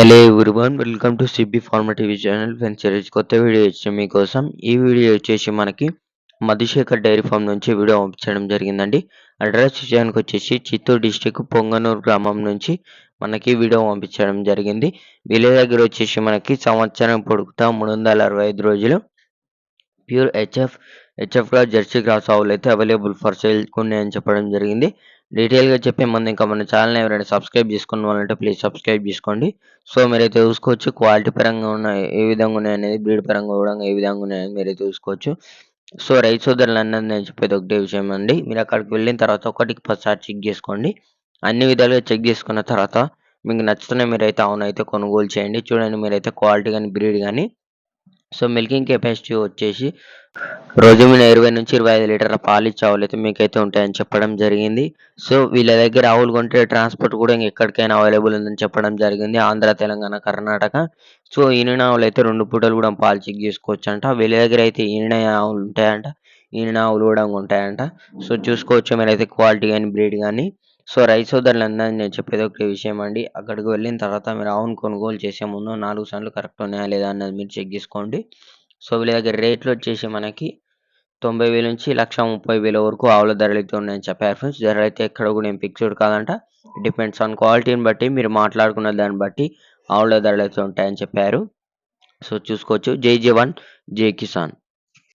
Hello everyone welcome to CB formative TV channel. Friends ఈరోజు కొత్త video ఇచ్చాం మీకోసం ఈ వీడియో వచ్చేసి మనకి మధుశేఖర్ డైరీ ఫామ్ నుంచి వీడియో పంపించడం జరిగిందండి. అడ్రస్ విషయానికి వచ్చేసి చిత్తూరు డిస్టిక్ పొంగనూరు గ్రామం నుంచి మనకి వీడియో పంపించడం జరిగింది. వీళ్ళ దగ్గర వచ్చేసి మనకి సంవత్సరం పొడుగుతా మూడు వందల అరవై ఐదు రోజులు ప్యూర్ హెచ్ఎఫ్ హెచ్ఎఫ్గా జెర్సీ క్రాస్ ఆవులు అయితే అవైలబుల్ ఫర్ సేల్ ఉన్నాయని చెప్పడం జరిగింది. డీటెయిల్గా చెప్పే ముందు ఇంకా మన ఛానల్ ఎవరైనా సబ్స్క్రైబ్ చేసుకున్న వాళ్ళంటే ప్లీజ్ సబ్స్క్రైబ్ చేసుకోండి. సో మీరైతే చూసుకోవచ్చు క్వాలిటీ పరంగా ఉన్నాయి ఏ విధంగా ఉన్నాయనేది బ్రీడ్ పరంగా కూడా ఏ విధంగా ఉన్నాయని మీరైతే చూసుకోవచ్చు. సో రైతు సోదరులు అన్నది నేను చెప్పేది ఒకటే విషయం అండి. మీరు అక్కడికి వెళ్ళిన తర్వాత ఒకటికి పదిసారి చెక్ చేసుకోండి. అన్ని విధాలుగా చెక్ చేసుకున్న తర్వాత మీకు నచ్చుతున్న మీరైతే అవునైతే కొనుగోలు చేయండి. చూడండి మీరైతే క్వాలిటీ కానీ బ్రీడ్ కానీ సో మిల్కింగ్ కెపాసిటీ వచ్చేసి రోజు మీద ఇరవై నుంచి ఇరవై ఐదు లీటర్ల పాలు ఇచ్చే ఆవులు అయితే మీకైతే ఉంటాయని చెప్పడం జరిగింది. సో వీళ్ళ దగ్గర ఆవులు కొంటే ట్రాన్స్పోర్ట్ కూడా ఎక్కడికైనా అవైలబుల్ ఉందని చెప్పడం జరిగింది. ఆంధ్ర తెలంగాణ కర్ణాటక. సో ఈనిన ఆవులు అయితే రెండు పూటలు కూడా పాలు చెక్ చేసుకోవచ్చు అంట వీళ్ళ దగ్గర అయితే ఈనిన ఆవులు ఉంటాయంట. ఈనిన ఆవులు కూడా ఉంటాయంట. సో చూసుకోవచ్చు మీరైతే క్వాలిటీ కానీ బ్రీడ్ కానీ. సో రైతు సోదరులు అందరూ నేను చెప్పేది ఒక విషయం అండి. అక్కడికి వెళ్ళిన తర్వాత మీరు అవును కొనుగోలు చేసే ముందు నాలుగు సార్లు కరెక్ట్ ఉన్నాయా లేదా అన్నది మీరు చెక్ చేసుకోండి. సో వీళ్ళ దగ్గర రేట్లు వచ్చేసి మనకి తొంభై వేల నుంచి లక్ష ముప్పై వేల వరకు ఆవుల ధరలు అయితే ఉన్నాయని చెప్పారు ఫ్రెండ్స్. ధరలు అయితే ఎక్కడ కూడా ఏం ఫిక్స్డ్ కాదంట. డిపెండ్స్ ఆన్ క్వాలిటీని బట్టి మీరు మాట్లాడుకున్న దాన్ని బట్టి ఆవుల ధరలు అయితే ఉంటాయని చెప్పారు. సో చూసుకోవచ్చు. జై జవాన్ జై కిసాన్.